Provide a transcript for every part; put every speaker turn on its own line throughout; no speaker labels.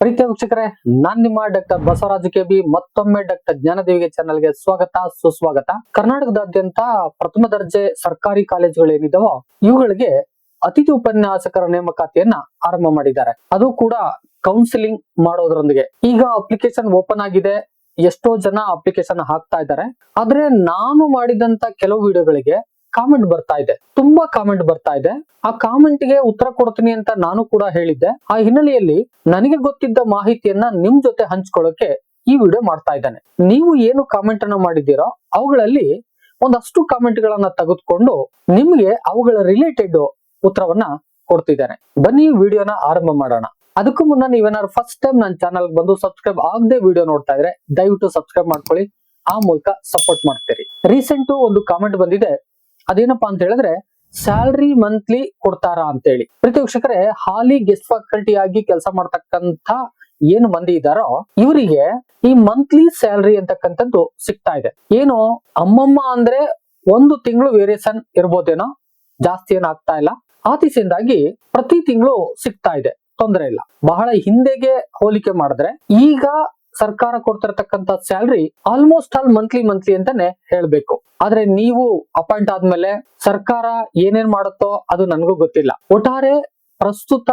ಪ್ರೀತಿಯ ವೀಕ್ಷಕರೇ, ನಾನ್ ನಿಮ್ಮ ಡಾಕ್ಟರ್ ಬಸವರಾಜ ಕೆ ಬಿ ಮತ್ತೊಮ್ಮೆ ಡಾಕ್ಟರ್ ಜ್ಞಾನದೇವಿಗೆ ಚಾನಲ್ಗೆ ಸ್ವಾಗತ, ಸುಸ್ವಾಗತ. ಕರ್ನಾಟಕದಾದ್ಯಂತ ಪ್ರಥಮ ದರ್ಜೆ ಸರ್ಕಾರಿ ಕಾಲೇಜುಗಳು ಏನಿದಾವೋ, ಇವುಗಳಿಗೆ ಅತಿಥಿ ಉಪನ್ಯಾಸಕರ ನೇಮಕಾತಿಯನ್ನ ಆರಂಭ ಮಾಡಿದ್ದಾರೆ. ಅದು ಕೂಡ ಕೌನ್ಸಿಲಿಂಗ್ ಮಾಡೋದ್ರೊಂದಿಗೆ. ಈಗ ಅಪ್ಲಿಕೇಶನ್ ಓಪನ್ ಆಗಿದೆ, ಎಷ್ಟೋ ಜನ ಅಪ್ಲಿಕೇಶನ್ ಹಾಕ್ತಾ ಇದ್ದಾರೆ. ಆದ್ರೆ ನಾನು ಮಾಡಿದಂತ ಕೆಲವು ವಿಡಿಯೋಗಳಿಗೆ ಕಾಮೆಂಟ್ ಬರ್ತಾ ಇದೆ. ತುಂಬಾ ಕಾಮೆಂಟ್ ಬರ್ತಾ ಇದೆ. ಆ ಕಾಮೆಂಟ್ಗೆ ಉತ್ತರ ಕೊಡ್ತೀನಿ ಅಂತ ನಾನು ಕೂಡ ಹೇಳಿದ್ದೆ. ಆ ಹಿನ್ನೆಲೆಯಲ್ಲಿ ನನಗೆ ಗೊತ್ತಿದ್ದ ಮಾಹಿತಿಯನ್ನ ನಿಮ್ ಜೊತೆ ಹಂಚ್ಕೊಳ್ಳೋಕೆ ಈ ವಿಡಿಯೋ ಮಾಡ್ತಾ ಇದ್ದಾನೆ. ನೀವು ಏನು ಕಾಮೆಂಟ್ ಅನ್ನ ಮಾಡಿದ್ದೀರೋ ಅವುಗಳಲ್ಲಿ ಒಂದಷ್ಟು ಕಾಮೆಂಟ್ ಗಳನ್ನ ತೆಗೆದುಕೊಂಡು ನಿಮ್ಗೆ ಅವುಗಳ ರಿಲೇಟೆಡ್ ಉತ್ತರವನ್ನ ಕೊಡ್ತಿದ್ದಾನೆ. ಬನ್ನಿ ವಿಡಿಯೋನ ಆರಂಭ ಮಾಡೋಣ. ಅದಕ್ಕೂ ಮುನ್ನ ನೀವೇನಾದ್ರು ಫಸ್ಟ್ ಟೈಮ್ ನನ್ನ ಚಾನಲ್ ಬಂದು ಸಬ್ಸ್ಕ್ರೈಬ್ ಆಗದೆ ವಿಡಿಯೋ ನೋಡ್ತಾ ಇದ್ರೆ ದಯವಿಟ್ಟು ಸಬ್ಸ್ಕ್ರೈಬ್ ಮಾಡ್ಕೊಳ್ಳಿ. ಆ ಮೂಲಕ ಸಪೋರ್ಟ್ ಮಾಡ್ತೀರಿ. ರೀಸೆಂಟ್ ಒಂದು ಕಾಮೆಂಟ್ ಬಂದಿದೆ. ಅದೇನಪ್ಪಾ ಅಂತ ಹೇಳಿದ್ರೆ ಸ್ಯಾಲ್ರಿ ಮಂತ್ಲಿ ಕೊಡ್ತಾರಾ ಅಂತೇಳಿ. ಪ್ರತಿ ವೀಕ್ಷಕರೇ, ಹಾಲಿ ಗೆಸ್ಟ್ ಫ್ಯಾಕಲ್ಟಿ ಆಗಿ ಕೆಲಸ ಮಾಡ್ತಕ್ಕಂತ ಏನು ಮಂದಿ ಇದ್ದಾರೋ, ಇವರಿಗೆ ಈ ಮಂತ್ಲಿ ಸ್ಯಾಲ್ರಿ ಅಂತಕ್ಕಂಥದ್ದು ಸಿಗ್ತಾ ಇದೆ. ಏನು, ಅಮ್ಮಮ್ಮ ಅಂದ್ರೆ ಒಂದು ತಿಂಗಳು ವೇರಿಯೇಷನ್ ಇರ್ಬೋದೇನೋ, ಜಾಸ್ತಿ ಏನಾಗ್ತಾ ಇಲ್ಲ. ಆತಿಸಿಂದಾಗಿ ಪ್ರತಿ ತಿಂಗಳು ಸಿಗ್ತಾ ಇದೆ, ತೊಂದರೆ ಇಲ್ಲ. ಬಹಳ ಹಿಂದೆಗೆ ಹೋಲಿಕೆ ಮಾಡಿದ್ರೆ, ಈಗ ಸರ್ಕಾರ ಕೊಡ್ತಿರ್ತಕ್ಕಂತ salary almost all monthly monthly ಅಂತಾನೆ ಹೇಳ್ಬೇಕು. ಆದ್ರೆ ನೀವು ಅಪಾಯಿಂಟ್ ಆದ್ಮೇಲೆ ಸರ್ಕಾರ ಏನೇನ್ ಮಾಡುತ್ತೋ ಅದು ನನಗೂ ಗೊತ್ತಿಲ್ಲ. ಒಟ್ಟಾರೆ ಪ್ರಸ್ತುತ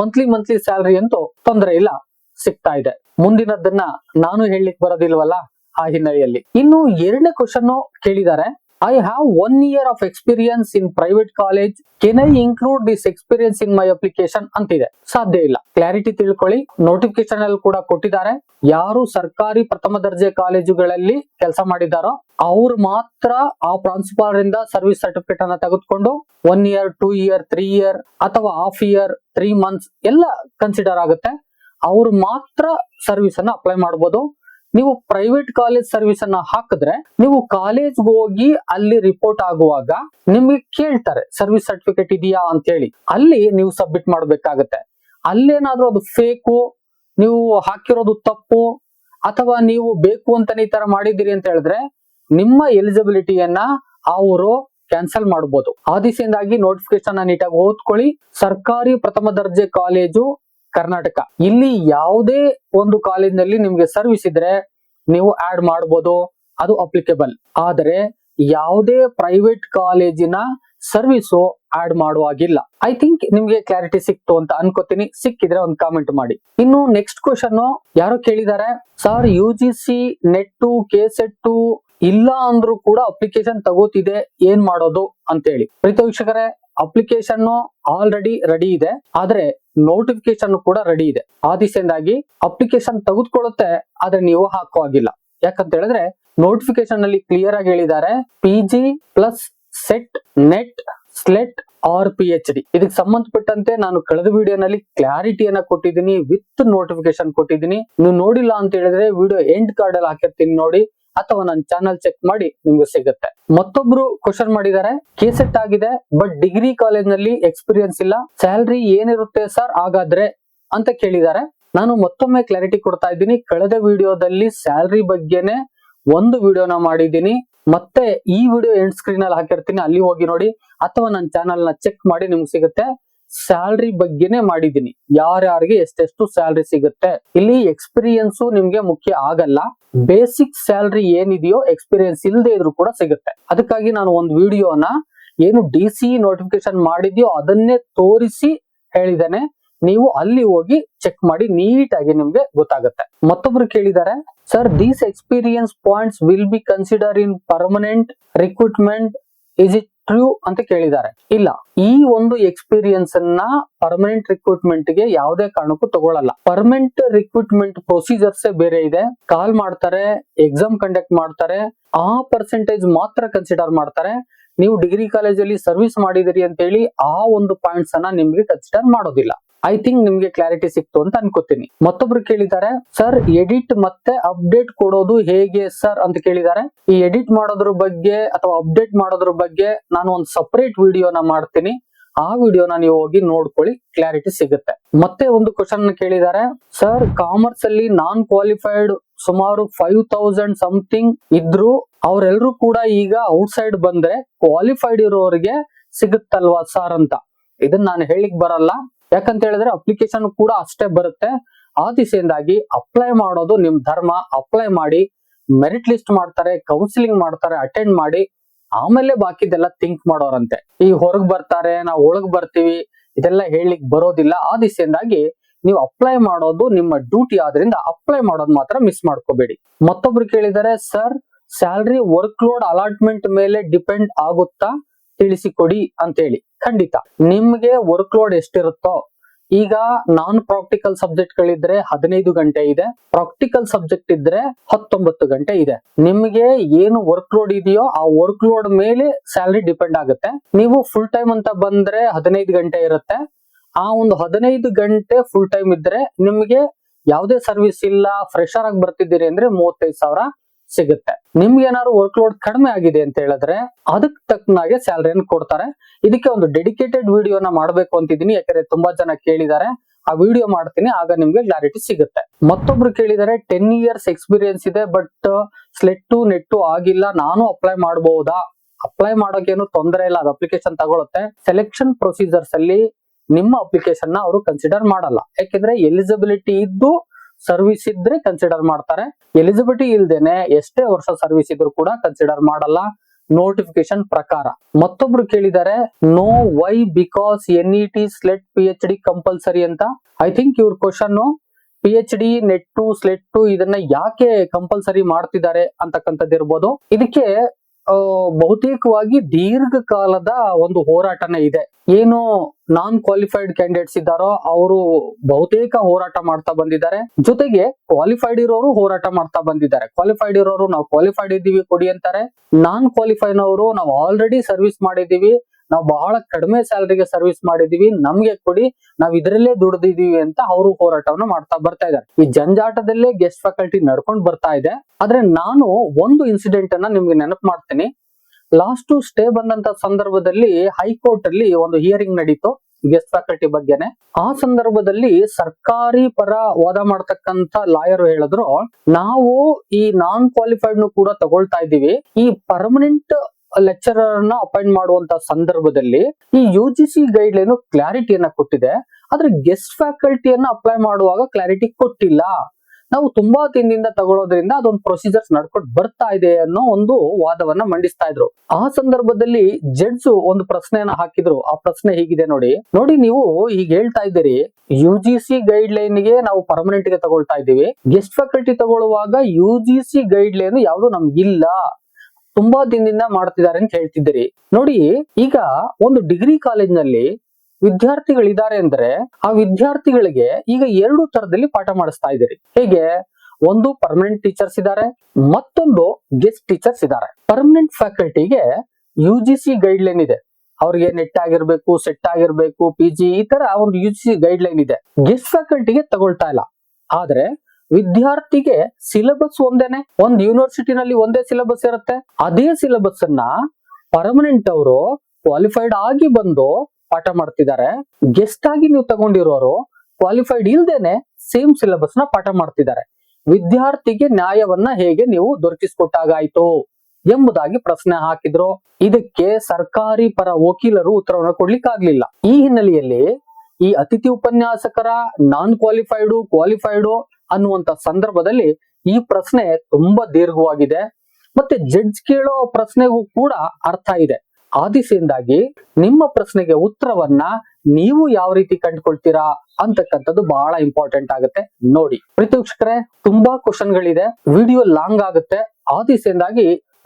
ಮಂತ್ಲಿ ಮಂತ್ಲಿ ಸ್ಯಾಲ್ರಿ ಅಂತೂ ತೊಂದರೆ ಇಲ್ಲ, ಸಿಗ್ತಾ ಇದೆ. ಮುಂದಿನದನ್ನ ನಾನು ಹೇಳಲಿಕ್ಕೆ ಬರೋದಿಲ್ವಲ್ಲ ಆ ಹಿನ್ನೆಲೆಯಲ್ಲಿ. ಇನ್ನು ಎರಡನೇ ಕ್ವಶನ್ ಕೇಳಿದ್ದಾರೆ. I have one year of experience in private college can I include this experience in my application ಅಂತಿದೆ. ಸಾಧ್ಯ ಇಲ್ಲ. ಕ್ಲಾರಿಟಿ ತಿಳ್ಕೊಳ್ಳಿ. ನೋಟಿಫಿಕೇಶನ್ ಅಲ್ಲಿ ಕೂಡ ಕೊಟ್ಟಿದ್ದಾರೆ. ಯಾರು ಸರ್ಕಾರಿ ಪ್ರಥಮ ದರ್ಜೆ ಕಾಲೇಜುಗಳಲ್ಲಿ ಕೆಲಸ ಮಾಡಿದಾರೋ ಅವ್ರು ಮಾತ್ರ ಆ ಪ್ರಾಂಶುಪಾಲರಿಂದ ರಿಂದ ಸರ್ವಿಸ್ ಸರ್ಟಿಫಿಕೇಟ್ ಅನ್ನ ತೆಗೆದುಕೊಂಡು one year two year three year ಅಥವಾ ಹಾಫ್ ಇಯರ್ ತ್ರೀ ಮಂತ್ಸ್ ಎಲ್ಲ ಕನ್ಸಿಡರ್ ಆಗುತ್ತೆ. ಅವ್ರು ಮಾತ್ರ ಸರ್ವಿಸ್ ಅನ್ನ ಅಪ್ಲೈ ಮಾಡಬಹುದು ನೀವು ಪ್ರೈವೇಟ್ ಕಾಲೇಜ್ ಸರ್ವಿಸ್ ಅನ್ನ ಹಾಕಿದ್ರೆ ನೀವು ಕಾಲೇಜ್ ಹೋಗಿ ಅಲ್ಲಿ ರಿಪೋರ್ಟ್ ಆಗುವಾಗ ನಿಮ್ಗೆ ಕೇಳ್ತಾರೆ ಸರ್ವಿಸ್ ಸರ್ಟಿಫಿಕೇಟ್ ಇದೆಯಾ ಅಂತ ಹೇಳಿ ಅಲ್ಲಿ ನೀವು ಸಬ್ಮಿಟ್ ಮಾಡ್ಬೇಕಾಗತ್ತೆ. ಅಲ್ಲೇನಾದ್ರೂ ಅದು ಫೇಕು ನೀವು ಹಾಕಿರೋದು ತಪ್ಪು, ಅಥವಾ ನೀವು ಬೇಕು ಅಂತಾನೆ ಈ ತರ ಮಾಡಿದ್ದೀರಿ ಅಂತ ಹೇಳಿದ್ರೆ ನಿಮ್ಮ ಎಲಿಜಿಬಿಲಿಟಿಯನ್ನ ಅವರು ಕ್ಯಾನ್ಸಲ್ ಮಾಡಬಹುದು ಆ ದಿಸೆಯಿಂದಾಗಿ ನೋಟಿಫಿಕೇಶನ್ ನೀಟಾಗಿ ಓದ್ಕೊಳ್ಳಿ. ಸರ್ಕಾರಿ ಪ್ರಥಮ ದರ್ಜೆ ಕಾಲೇಜು ಕರ್ನಾಟಕ. ಇಲ್ಲಿ ಯಾವುದೇ ಒಂದು ಕಾಲೇಜಿನಲ್ಲಿ ನಿಮ್ಗೆ ಸರ್ವಿಸ್ ಇದ್ರೆ ನೀವು ಆಡ್ ಮಾಡಬಹುದು ಅದು ಅಪ್ಲಿಕೇಬಲ್ ಆದರೆ ಯಾವುದೇ ಪ್ರೈವೇಟ್ ಕಾಲೇಜಿನ ಸರ್ವಿಸು ಆಡ್ ಮಾಡುವಾಗಿಲ್ಲ. ಐ ಥಿಂಕ್ ನಿಮ್ಗೆ ಕ್ಲಾರಿಟಿ ಸಿಕ್ತು ಅಂತ ಅನ್ಕೋತೀನಿ. ಸಿಕ್ಕಿದ್ರೆ ಒಂದು ಕಾಮೆಂಟ್ ಮಾಡಿ. ಇನ್ನು ನೆಕ್ಸ್ಟ್ ಕ್ವಶನ್ ಯಾರೋ ಕೇಳಿದ್ದಾರೆ sir U G C NET K SET ಇಲ್ಲ ಅಂದ್ರೂ ಕೂಡ ಅಪ್ಲಿಕೇಶನ್ ತಗೋತಿದೆ, ಏನ್ ಮಾಡೋದು? ಅಂತೇಳಿ. ಪ್ರೀತ ವೀಕ್ಷಕರೇ ಅಪ್ಲಿಕೇಶನ್ ಆಲ್ರೆಡಿ ರೆಡಿ ಇದೆ, ಆದ್ರೆ ನೋಟಿಫಿಕೇಶನ್ ಕೂಡ ರೆಡಿ ಇದೆ. ಆ ದಿಸೆಯಿಂದಾಗಿ ಅಪ್ಲಿಕೇಶನ್ ತೆಗೆದುಕೊಳ್ಳುತ್ತೆ, ಆದ್ರೆ ನೀವು ಹಾಕೋ ಆಗಿಲ್ಲ ಯಾಕಂತ ಹೇಳಿದ್ರೆ ನೋಟಿಫಿಕೇಶನ್ ಅಲ್ಲಿ ಕ್ಲಿಯರ್ ಆಗಿ ಹೇಳಿದ್ದಾರೆ P G plus SET NET SLET or P H D ಇದಕ್ಕೆ ಸಂಬಂಧಪಟ್ಟಂತೆ ನಾನು ಕಳೆದ ವಿಡಿಯೋನಲ್ಲಿ ಕ್ಲಾರಿಟಿಯನ್ನ ಕೊಟ್ಟಿದ್ದೀನಿ, ವಿತ್ ನೋಟಿಫಿಕೇಶನ್ ಕೊಟ್ಟಿದ್ದೀನಿ. ನೀವು ನೋಡಿಲ್ಲ ಅಂತ ಹೇಳಿದ್ರೆ ವಿಡಿಯೋ ಎಂಡ್ ಕಾರ್ಡ್ ಅಲ್ಲಿ ಹಾಕಿರ್ತೀನಿ ನೋಡಿ. ಅಥವಾ ನನ್ನ ಚಾನಲ್ ಚೆಕ್ ಮಾಡಿ ನಿಮ್ಗೆ ಸಿಗುತ್ತೆ. ಮತ್ತೊಬ್ರು ಕ್ವಶನ್ ಮಾಡಿದ್ದಾರೆ ಕೆಸೆಟ್ ಆಗಿದೆ ಬಟ್ ಡಿಗ್ರಿ ಕಾಲೇಜ್ನಲ್ಲಿ ಎಕ್ಸ್ಪೀರಿಯನ್ಸ್ ಇಲ್ಲ. ಸ್ಯಾಲ್ರಿ ಏನಿರುತ್ತೆ ಸರ್ ಹಾಗಾದ್ರೆ ಅಂತ ಕೇಳಿದ್ದಾರೆ. ನಾನು ಮತ್ತೊಮ್ಮೆ ಕ್ಲಾರಿಟಿ ಕೊಡ್ತಾ ಇದ್ದೀನಿ. ಕಳೆದ ವಿಡಿಯೋದಲ್ಲಿ ಸ್ಯಾಲ್ರಿ ಬಗ್ಗೆನೆ ಒಂದು ವಿಡಿಯೋನ ಮಾಡಿದ್ದೀನಿ. ಮತ್ತೆ ಈ ವಿಡಿಯೋ ಎಂಡ್ ಸ್ಕ್ರೀನ್ ಅಲ್ಲಿ ಹಾಕಿರ್ತೀನಿ. ಅಲ್ಲಿ ಹೋಗಿ ನೋಡಿ. ಅಥವಾ ನನ್ನ ಚಾನಲ್ನ ಚೆಕ್ ಮಾಡಿ ನಿಮ್ಗೆ ಸಿಗುತ್ತೆ. ಸ್ಯಾಲ್ರಿ ಬಗ್ಗೆನೆ ಮಾಡಿದ್ದೀನಿ. ಯಾರ್ಯಾರಿಗೆ ಎಷ್ಟೆಷ್ಟು ಸ್ಯಾಲ್ರಿ ಸಿಗುತ್ತೆ, ಇಲ್ಲಿ ಎಕ್ಸ್ಪೀರಿಯನ್ಸ್ ನಿಮ್ಗೆ ಮುಖ್ಯ ಆಗಲ್ಲ. ಬೇಸಿಕ್ ಸ್ಯಾಲ್ರಿ ಏನಿದೆಯೋ ಎಕ್ಸ್ಪೀರಿಯನ್ಸ್ ಇಲ್ಲದೆ ಇದ್ರೂ ಕೂಡ ಸಿಗುತ್ತೆ. ಅದಕ್ಕಾಗಿ ನಾನು ಒಂದು ವಿಡಿಯೋನ ಏನು ಡಿ ಸಿ ನೋಟಿಫಿಕೇಶನ್ ಮಾಡಿದ್ಯೋ ಅದನ್ನೇ ತೋರಿಸಿ ಹೇಳಿದ್ದೇನೆ. ನೀವು ಅಲ್ಲಿ ಹೋಗಿ ಚೆಕ್ ಮಾಡಿ ನೀಟ್ ಆಗಿ ನಿಮ್ಗೆ ಗೊತ್ತಾಗುತ್ತೆ. ಮತ್ತೊಬ್ರು ಕೇಳಿದ್ದಾರೆ, sir these experience points will be consider in permanent recruitment is it true ಅಂತ ಕೇಳಿದ್ದಾರೆ. ಇಲ್ಲ, ಈ ಒಂದು ಎಕ್ಸ್ಪೀರಿಯನ್ಸ್ ಅನ್ನ ಪರ್ಮನೆಂಟ್ ರಿಕ್ರೂಟ್ಮೆಂಟ್ಗೆ ಯಾವುದೇ ಕಾರಣಕ್ಕೂ ತಗೊಳ್ಳಲ್ಲ ಪರ್ಮನೆಂಟ್ ರಿಕ್ರೂಟ್ಮೆಂಟ್ ಪ್ರೊಸೀಜರ್ಸ್ ಬೇರೆ ಇದೆ. ಕಾಲ್ ಮಾಡ್ತಾರೆ ಎಕ್ಸಾಮ್ ಕಂಡಕ್ಟ್ ಮಾಡ್ತಾರೆ, ಆ ಪರ್ಸೆಂಟೇಜ್ ಮಾತ್ರ ಕನ್ಸಿಡರ್ ಮಾಡ್ತಾರೆ. ನೀವು ಡಿಗ್ರಿ ಕಾಲೇಜಲ್ಲಿ ಸರ್ವಿಸ್ ಮಾಡಿದಿರಿ ಅಂತ ಹೇಳಿ ಆ ಒಂದು ಪಾಯಿಂಟ್ಸ್ ಅನ್ನ ನಿಮ್ಗೆ ಕನ್ಸಿಡರ್ ಮಾಡೋದಿಲ್ಲ. ಐ ಥಿಂಕ್ ನಿಮ್ಗೆ ಕ್ಲಾರಿಟಿ ಸಿಕ್ತು ಅಂತ ಅನ್ಕೋತೀನಿ. ಮತ್ತೊಬ್ರು ಕೇಳಿದ್ದಾರೆ ಸರ್ ಎಡಿಟ್ ಮತ್ತೆ ಅಪ್ಡೇಟ್ ಕೊಡೋದು ಹೇಗೆ ಸರ್ ಅಂತ ಕೇಳಿದ್ದಾರೆ. ಈ ಎಡಿಟ್ ಮಾಡೋದ್ರ ಬಗ್ಗೆ ಅಥವಾ ಅಪ್ಡೇಟ್ ಮಾಡೋದ್ರ ಬಗ್ಗೆ ನಾನು ಒಂದು ಸಪರೇಟ್ ವಿಡಿಯೋನ ಮಾಡ್ತೀನಿ. ಆ ವಿಡಿಯೋನ ನೀವು ಹೋಗಿ ನೋಡ್ಕೊಳ್ಳಿ ಕ್ಲಾರಿಟಿ ಸಿಗುತ್ತೆ. ಮತ್ತೆ ಒಂದು ಕ್ವಶನ್ ಕೇಳಿದ್ದಾರೆ ಸರ್ ಕಾಮರ್ಸ್ ಅಲ್ಲಿ ನಾನ್ ಕ್ವಾಲಿಫೈಡ್ ಸುಮಾರು ಫೈವ್ ತೌಸಂಡ್ ಸಮಥಿಂಗ್ ಇದ್ರು ಅವರೆಲ್ಲರೂ ಕೂಡ ಈಗ ಔಟ್ಸೈಡ್ ಬಂದ್ರೆ ಕ್ವಾಲಿಫೈಡ್ ಇರೋರಿಗೆ ಸಿಗುತ್ತಲ್ವಾ ಸರ್ ಅಂತ? ಇದನ್ನ ನಾನು ಹೇಳಿಕ್ ಬರಲ್ಲ. ಯಾಕಂತ ಹೇಳಿದ್ರೆ ಅಪ್ಲಿಕೇಶನ್ ಕೂಡ ಅಷ್ಟೇ ಬರುತ್ತೆ. ಆ ದಿಸೆಯಿಂದಾಗಿ ಅಪ್ಲೈ ಮಾಡೋದು ನಿಮ್ ಧರ್ಮ ಅಪ್ಲೈ ಮಾಡಿ ಮೆರಿಟ್ ಲಿಸ್ಟ್ ಮಾಡ್ತಾರೆ ಕೌನ್ಸಿಲಿಂಗ್ ಮಾಡ್ತಾರೆ ಅಟೆಂಡ್ ಮಾಡಿ, ಆಮೇಲೆ ಬಾಕಿದೆಲ್ಲ ಥಿಂಕ್ ಮಾಡೋರಂತೆ. ಈ ಹೊರಗ್ ಬರ್ತಾರೆ, ನಾವು ಒಳಗ್ ಬರ್ತೀವಿ, ಇದೆಲ್ಲ ಹೇಳಲಿಕ್ ಬರೋದಿಲ್ಲ. ಆ ದಿಸೆಯಿಂದಾಗಿ ನೀವು ಅಪ್ಲೈ ಮಾಡೋದು ನಿಮ್ಮ ಡ್ಯೂಟಿ ಆದ್ರಿಂದ ಅಪ್ಲೈ ಮಾಡೋದು ಮಾತ್ರ ಮಿಸ್ ಮಾಡ್ಕೋಬೇಡಿ. ಮತ್ತೊಬ್ರು ಕೇಳಿದರೆ sir salary work load allotment ಮೇಲೆ ಡಿಪೆಂಡ್ ಆಗುತ್ತಾ? ತಿಳಿಸಿಕೊಡಿ ಅಂತ ಹೇಳಿ ಖಂಡಿತ. ನಿಮ್ಗೆ ವರ್ಕ್ ಲೋಡ್ ಎಷ್ಟಿರುತ್ತೋ, ಈಗ ನಾನ್ ಪ್ರಾಕ್ಟಿಕಲ್ ಸಬ್ಜೆಕ್ಟ್ ಗಳಿದ್ರೆ ಹದಿನೈದು ಗಂಟೆ ಇದೆ ಪ್ರಾಕ್ಟಿಕಲ್ ಸಬ್ಜೆಕ್ಟ್ ಇದ್ರೆ ಹತ್ತೊಂಬತ್ತು ಗಂಟೆ ಇದೆ. ನಿಮ್ಗೆ ಏನು ವರ್ಕ್ ಲೋಡ್ ಇದೆಯೋ ಆ ವರ್ಕ್ ಲೋಡ್ ಮೇಲೆ ಸ್ಯಾಲರಿ ಡಿಪೆಂಡ್ ಆಗುತ್ತೆ. ನೀವು ಫುಲ್ ಟೈಮ್ ಅಂತ ಬಂದ್ರೆ ಹದಿನೈದು ಗಂಟೆ ಇರುತ್ತೆ. ಆ ಒಂದು ಹದಿನೈದು ಗಂಟೆ ಫುಲ್ ಟೈಮ್ ಇದ್ರೆ ನಿಮ್ಗೆ ಯಾವುದೇ ಸರ್ವಿಸ್ ಇಲ್ಲ ಫ್ರೆಶರ್ ಆಗಿ ಬರ್ತಿದ್ದೀರಿ ಅಂದ್ರೆ ಮೂವತ್ತೈದು ಸಾವಿರ. ಸಿಗುತ್ತೆ. ನಿಮ್ಗೆ ಏನಾದ್ರು ವರ್ಕ್ ಲೋಡ್ ಕಡಿಮೆ ಆಗಿದೆ ಅಂತ ಹೇಳಿದ್ರೆ ಅದಕ್ಕೆ ತಕ್ಕನಾಗೆ ಸ್ಯಾಲರಿಯನ್ನು ಕೊಡ್ತಾರೆ. ಇದಕ್ಕೆ ಒಂದು ಡೆಡಿಕೇಟೆಡ್ ವಿಡಿಯೋನ ಮಾಡಬೇಕು ಅಂತಿದ್ದೀನಿ. ಯಾಕಂದ್ರೆ ತುಂಬಾ ಜನ ಕೇಳಿದ್ದಾರೆ. ಆ ವಿಡಿಯೋ ಮಾಡ್ತೀನಿ, ಆಗ ನಿಮ್ಗೆ ಕ್ಲಾರಿಟಿ ಸಿಗುತ್ತೆ. ಮತ್ತೊಬ್ರು ಕೇಳಿದರೆ ಟೆನ್ ಇಯರ್ಸ್ ಎಕ್ಸ್ಪೀರಿಯನ್ಸ್ ಇದೆ ಬಟ್ ಸ್ಲೆಟ್ಟು ನೆಟ್ಟು ಆಗಿಲ್ಲ, ನಾನು ಅಪ್ಲೈ ಮಾಡಬಹುದಾ ಅಪ್ಲೈ ಮಾಡೋಕೇನು ತೊಂದರೆ ಇಲ್ಲ, ಅದು ಅಪ್ಲಿಕೇಶನ್ ತಗೊಳುತ್ತೆ. ಸೆಲೆಕ್ಷನ್ ಪ್ರೊಸೀಜರ್ಸ್ ಅಲ್ಲಿ ನಿಮ್ಮ ಅಪ್ಲಿಕೇಶನ್ನ ಅವರು ಕನ್ಸಿಡರ್ ಮಾಡಲ್ಲ. ಯಾಕೆಂದ್ರೆ ಎಲಿಜಿಬಿಲಿಟಿ ಇದ್ದು ಸರ್ವಿಸ್ ಇದ್ರೆ ಕನ್ಸಿಡರ್ ಮಾಡ್ತಾರೆ. ಎಲಿಜಿಬಿಲಿಟಿ ಇಲ್ದೇನೆ ಎಷ್ಟೇ ವರ್ಷ ಸರ್ವಿಸ್ ಇದ್ರು ಕೂಡ ಕನ್ಸಿಡರ್ ಮಾಡಲ್ಲ. ನೋಟಿಫಿಕೇಶನ್ ಪ್ರಕಾರ. ಮತ್ತೊಬ್ರು ಕೇಳಿದ್ದಾರೆ no why because N E T SLET P H D compulsory ಅಂತ? ಐ ಥಿಂಕ್ ಇವ್ರ question P H D NET SLET ಇದನ್ನ ಯಾಕೆ ಕಂಪಲ್ಸರಿ ಮಾಡ್ತಿದ್ದಾರೆ ಅಂತಕ್ಕಂಥದ್ದು ಇರ್ಬೋದು ಇದಕ್ಕೆ ಬಹುತೇಕವಾಗಿ ದೀರ್ಘಕಾಲದ ಒಂದು ಹೋರಾಟನೇ ಇದೆ. ಏನು ನಾನ್ ಕ್ವಾಲಿಫೈಡ್ ಕ್ಯಾಂಡಿಡೇಟ್ಸ್ ಇದ್ದಾರೋ ಅವರು ಬಹುತೇಕ ಹೋರಾಟ ಮಾಡ್ತಾ ಬಂದಿದ್ದಾರೆ. ಜೊತೆಗೆ ಕ್ವಾಲಿಫೈಡ್ ಇರೋರು ಹೋರಾಟ ಮಾಡ್ತಾ ಬಂದಿದ್ದಾರೆ. ಕ್ವಾಲಿಫೈಡ್ ಇರೋರು ನಾವು ಕ್ವಾಲಿಫೈಡ್ ಇದ್ದೀವಿ ಕೊಡಿ ಅಂತಾರೆ. ನಾನ್ ಕ್ವಾಲಿಫೈನವರು ನಾವು ಆಲ್ರೆಡಿ ಸರ್ವಿಸ್ ಮಾಡಿದೀವಿ ನಾವು ಬಹಳ ಕಡಿಮೆ ಸ್ಯಾಲರಿಗೆ ಸರ್ವಿಸ್ ಮಾಡಿದೀವಿ, ನಮ್ಗೆ ಕೊಡಿ, ನಾವ್ ಇದರಲ್ಲೇ ದುಡ್ದಿದೀವಿ ಅಂತ ಅವರು ಹೋರಾಟವನ್ನ ಮಾಡ್ತಾ ಬರ್ತಾ ಇದ್ದಾರೆ ಈ ಜಂಜಾಟದಲ್ಲೇ ಗೆಸ್ಟ್ ಫ್ಯಾಕಲ್ಟಿ ನಡ್ಕೊಂಡ್ ಬರ್ತಾ ಇದೆ. ಆದ್ರೆ ನಾನು ಒಂದು ಇನ್ಸಿಡೆಂಟ್ ಅನ್ನ ನಿಮ್ಗೆ ನೆನಪು ಮಾಡ್ತೀನಿ. ಲಾಸ್ಟ್ ಸ್ಟೇ ಬಂದಂತ ಸಂದರ್ಭದಲ್ಲಿ ಹೈಕೋರ್ಟ್ ಅಲ್ಲಿ ಒಂದು ಹಿಯರಿಂಗ್ ನಡೀತು ಗೆಸ್ಟ್ ಫ್ಯಾಕಲ್ಟಿ ಬಗ್ಗೆನೆ. ಆ ಸಂದರ್ಭದಲ್ಲಿ ಸರ್ಕಾರಿ ಪರ ವಾದ ಮಾಡ್ತಕ್ಕಂತ ಲಾಯರ್ ಹೇಳಿದ್ರು, ನಾವು ಈ ನಾನ್ ಕ್ವಾಲಿಫೈಡ್ ಕೂಡ ತಗೊಳ್ತಾ ಇದ್ದೀವಿ. ಈ ಪರ್ಮನೆಂಟ್ ಲೆಕ್ಚರರ್ನ ಅಪಾಯಿಂಟ್ ಮಾಡುವಂತ ಸಂದರ್ಭದಲ್ಲಿ ಈ U G C guide line ಕ್ಲಾರಿಟಿಯನ್ನ ಕೊಟ್ಟಿದೆ. ಆದ್ರೆ ಗೆಸ್ಟ್ ಫ್ಯಾಕಲ್ಟಿಯನ್ನ ಅಪ್ಲೈ ಮಾಡುವಾಗ ಕ್ಲಾರಿಟಿ ಕೊಟ್ಟಿಲ್ಲ. ನಾವು ತುಂಬಾ ದಿನದಿಂದ ತಗೊಳೋದ್ರಿಂದ ಅದೊಂದು ಪ್ರೊಸೀಜರ್ಸ್ ನಡ್ಕೊಂಡು ಬರ್ತಾ ಇದೆ ಅನ್ನೋ ಒಂದು ವಾದವನ್ನ ಮಂಡಿಸ್ತಾ ಇದ್ರು. ಆ ಸಂದರ್ಭದಲ್ಲಿ ಜಡ್ಜ್ ಒಂದು ಪ್ರಶ್ನೆಯನ್ನ ಹಾಕಿದ್ರು. ಆ ಪ್ರಶ್ನೆ ಹೀಗಿದೆ ನೋಡಿ. ನೋಡಿ ನೀವು ಈಗ ಹೇಳ್ತಾ ಇದ್ದೀರಿ. ಯು ಜಿ ಸಿ ಗೈಡ್ ಲೈನ್ಗೆ ನಾವು ಪರ್ಮನೆಂಟ್ಗೆ ತಗೊಳ್ತಾ ಇದ್ದೀವಿ. ಗೆಸ್ಟ್ ಫ್ಯಾಕಲ್ಟಿ ತಗೊಳ್ಳುವಾಗ U G C guide line ಯಾವುದು ನಮ್ಗಿಲ್ಲ. ತುಂಬಾ ದಿನದಿಂದ ಮಾಡ್ತಿದ್ದಾರೆ ಅಂತ ಹೇಳ್ತಿದ್ದೀರಿ. ನೋಡಿ, ಈಗ ಒಂದು ಡಿಗ್ರಿ ಕಾಲೇಜ್ನಲ್ಲಿ ವಿದ್ಯಾರ್ಥಿಗಳಿದ್ದಾರೆ ಅಂದ್ರೆ ಆ ವಿದ್ಯಾರ್ಥಿಗಳಿಗೆ ಈಗ ಎರಡು ತರದಲ್ಲಿ ಪಾಠ ಮಾಡಿಸ್ತಾ ಇದ್ದೀರಿ. ಹೇಗೆ? ಒಂದು ಪರ್ಮನೆಂಟ್ ಟೀಚರ್ಸ್ ಇದ್ದಾರೆ, ಮತ್ತೊಂದು ಗೆಸ್ಟ್ ಟೀಚರ್ಸ್ ಇದ್ದಾರೆ. Permanent ಫ್ಯಾಕಲ್ಟಿಗೆ U G C guide line ಇದೆ. ಅವ್ರಿಗೆ ನೆಟ್ ಆಗಿರ್ಬೇಕು ಸೆಟ್ ಆಗಿರ್ಬೇಕು ಪಿ ಜಿ ಈ ತರ ಒಂದು U G C guide line ಇದೆ. ಗೆಸ್ಟ್ ಫ್ಯಾಕಲ್ಟಿಗೆ ತಗೊಳ್ತಾ ಇಲ್ಲ. ಆದ್ರೆ ವಿದ್ಯಾರ್ಥಿಗೆ ಸಿಲೆಬಸ್ ಒಂದೇನೆ. ಒಂದ್ ಯೂನಿವರ್ಸಿಟಿನಲ್ಲಿ ಒಂದೇ ಸಿಲೆಬಸ್ ಇರುತ್ತೆ. ಅದೇ ಸಿಲೆಬಸ್ ಅನ್ನ ಪರ್ಮನೆಂಟ್ ಅವರು ಕ್ವಾಲಿಫೈಡ್ ಆಗಿ ಬಂದು ಪಾಠ ಮಾಡ್ತಿದ್ದಾರೆ. ಗೆಸ್ಟ್ ಆಗಿ ನೀವು ತಗೊಂಡಿರೋರು ಕ್ವಾಲಿಫೈಡ್ ಇಲ್ದೇನೆ ಸೇಮ್ ಸಿಲೆಬಸ್ನ ಪಾಠ ಮಾಡ್ತಿದ್ದಾರೆ. ವಿದ್ಯಾರ್ಥಿಗೆ ನ್ಯಾಯವನ್ನ ಹೇಗೆ ನೀವು ದೊರಕಿಸ್ಕೊಟ್ಟಾಗಾಯ್ತು ಎಂಬುದಾಗಿ ಪ್ರಶ್ನೆ ಹಾಕಿದ್ರು. ಇದಕ್ಕೆ ಸರ್ಕಾರಿ ಪರ ವಕೀಲರು ಉತ್ತರವನ್ನು ಕೊಡ್ಲಿಕ್ಕಾಗ್ಲಿಲ್ಲ. ಈ ಹಿನ್ನೆಲೆಯಲ್ಲಿ ಈ ಅತಿಥಿ ಉಪನ್ಯಾಸಕರ ನಾನ್ ಕ್ವಾಲಿಫೈಡು ಕ್ವಾಲಿಫೈಡು ಅನ್ನುವಂತ ಸಂದರ್ಭದಲ್ಲಿ ಈ ಪ್ರಶ್ನೆ ತುಂಬಾ ದೀರ್ಘವಾಗಿದೆ. ಮತ್ತೆ ಜಡ್ಜ್ ಕೇಳೋ ಪ್ರಶ್ನೆಗೂ ಕೂಡ ಅರ್ಥ ಇದೆ. ಆ ನಿಮ್ಮ ಪ್ರಶ್ನೆಗೆ ಉತ್ತರವನ್ನ ನೀವು ಯಾವ ರೀತಿ ಕಂಡುಕೊಳ್ತೀರಾ ಅಂತಕ್ಕಂಥದ್ದು ಬಹಳ ಇಂಪಾರ್ಟೆಂಟ್ ಆಗುತ್ತೆ. ನೋಡಿ ಪ್ರೀತಿವೀಕ್ಷಕರೇ ತುಂಬಾ ಕ್ವಶನ್ ಗಳಿದೆ ವಿಡಿಯೋ ಲಾಂಗ್ ಆಗುತ್ತೆ. ಆ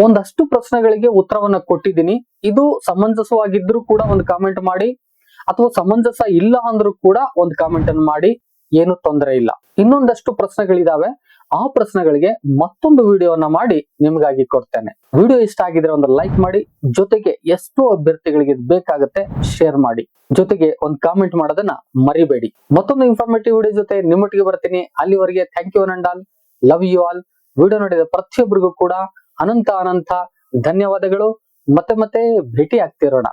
ಒಂದಷ್ಟು ಪ್ರಶ್ನೆಗಳಿಗೆ ಉತ್ತರವನ್ನ ಕೊಟ್ಟಿದ್ದೀನಿ. ಇದು ಸಮಂಜಸವಾಗಿದ್ರು ಕೂಡ ಒಂದು ಕಾಮೆಂಟ್ ಮಾಡಿ, ಅಥವಾ ಸಮಂಜಸ ಇಲ್ಲ ಅಂದ್ರೂ ಕೂಡ ಒಂದು ಕಾಮೆಂಟ್ ಅನ್ನು ಮಾಡಿ. ಏನು ತೊಂದರೆ ಇಲ್ಲ. ಇನ್ನೊಂದಷ್ಟು ಪ್ರಶ್ನೆಗಳಿದಾವೆ. ಆ ಪ್ರಶ್ನೆಗಳಿಗೆ ಮತ್ತೊಂದು ವಿಡಿಯೋವನ್ನ ಮಾಡಿ ನಿಮ್ಗಾಗಿ ಕೊಡ್ತೇನೆ. ವಿಡಿಯೋ ಇಷ್ಟ ಆಗಿದ್ರೆ ಒಂದು ಲೈಕ್ ಮಾಡಿ, ಜೊತೆಗೆ ಎಷ್ಟು ಅಭ್ಯರ್ಥಿಗಳಿಗೆ ಬೇಕಾಗುತ್ತೆ ಶೇರ್ ಮಾಡಿ. ಜೊತೆಗೆ ಒಂದು ಕಾಮೆಂಟ್ ಮಾಡೋದನ್ನ ಮರಿಬೇಡಿ. ಮತ್ತೊಂದು ಇನ್ಫಾರ್ಮೇಟಿವ್ ವಿಡಿಯೋ ಜೊತೆ ನಿಮ್ಮೊಟ್ಟಿಗೆ ಬರ್ತೀನಿ. ಅಲ್ಲಿವರೆಗೆ thank you and all love you all video ನೋಡಿದ ಪ್ರತಿಯೊಬ್ಬರಿಗೂ ಕೂಡ ಅನಂತ ಅನಂತ ಧನ್ಯವಾದಗಳು. ಮತ್ತೆ ಮತ್ತೆ ಭೇಟಿ ಆಗ್ತಿರೋಣ